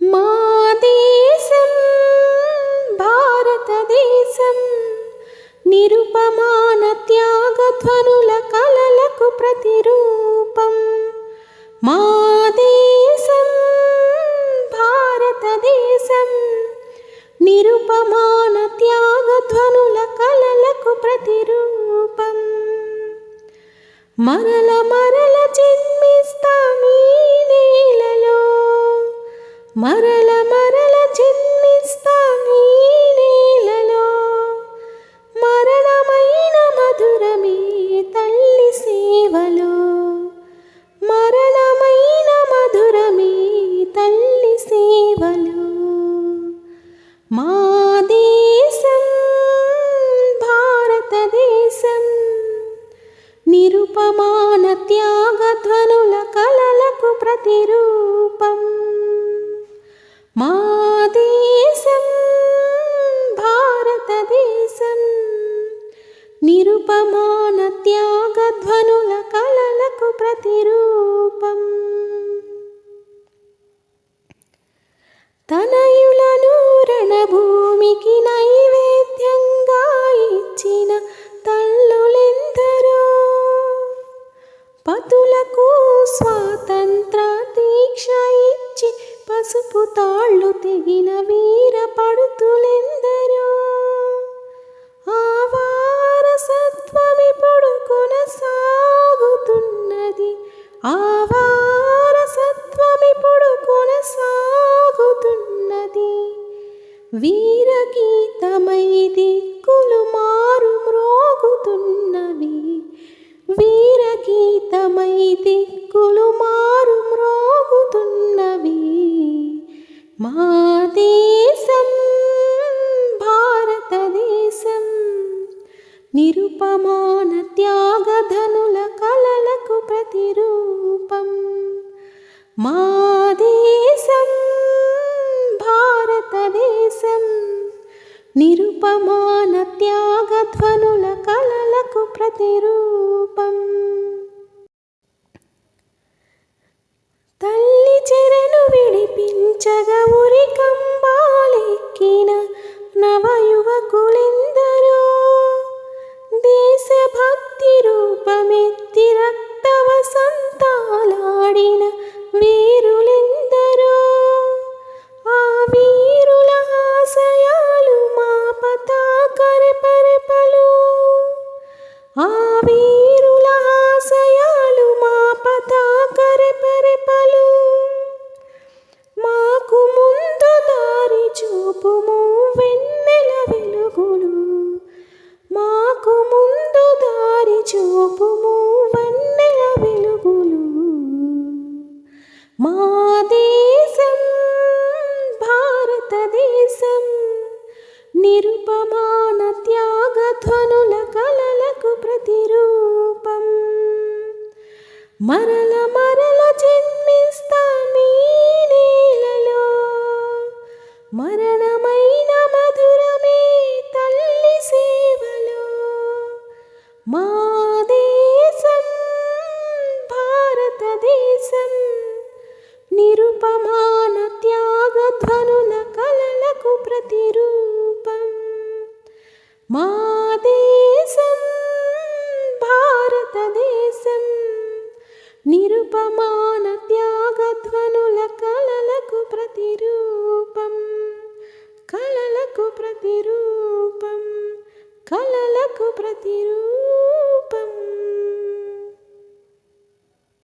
మా దేశం భారతదేశం నిరుపమాన త్యాగధ్వనుల కలలకు ప్రతిరూపం. మా దేశం భారతదేశం నిరుపమాన త్యాగధ్వనుల కలలకు ప్రతిరూపం. మరల మరల జన్మిస్తాం మరల మరల జన్మిస్తా ఈ నేలలో. మరణమైన మధురమే తల్లి సేవలో. మరణమైన మధురమే తల్లి సేవలో. మా దేశం భారతదేశం నిరుపమాన త్యాగధ్వనుల కలలకు ప్రతిరూపం. మా దేశం భారతదేశం. నిరుపమాన త్యాగధ్వనుల కలలకు ప్రతిరూపం. తనయులను రణభూమికి నైవేద్యంగా ఇచ్చిన తల్లులెందరో. పతులకు స్వాతంత్ర దీక్ష ఇచ్చి పసుపు తాళ్ళు తెగిన వీర పడుతులెందరో. ఆ వారసత్వమిప్పుడు కొనసాగుతున్నది ఆ సాగుతున్నది. కొనసాగుతున్నది వీరగీతమై మా దేశం భారతదేశం. నిరుపమాన త్యాగధనుల కలలకు ప్రతిరూపం. మా దేశం భారతదేశం. నిరుపమాన త్యాగధ్వనుల కలలకు ప్రతిరూపం రూపమెత్తి రక్త వసంతాలాడిన వీరులెందరో. ఆ వీరుల ఆశయాలు మా పతాకరి పరిపలు. ఆ భారతదేశం. నిరుపమాన త్యాగధ్వనుల కలలకు ప్రతిరూపం. మరల మరల జన్మిస్తా మీ నేలలో. మరణమైన మధురమే తల్లి సేవలో. మా దేశం భారతదేశం. నిరుపమాన త్యాగధ్వనుల కలలకు ప్రతిరూపం. కలలకు ప్రతిరూపం. కలలకు ప్రతిరూపం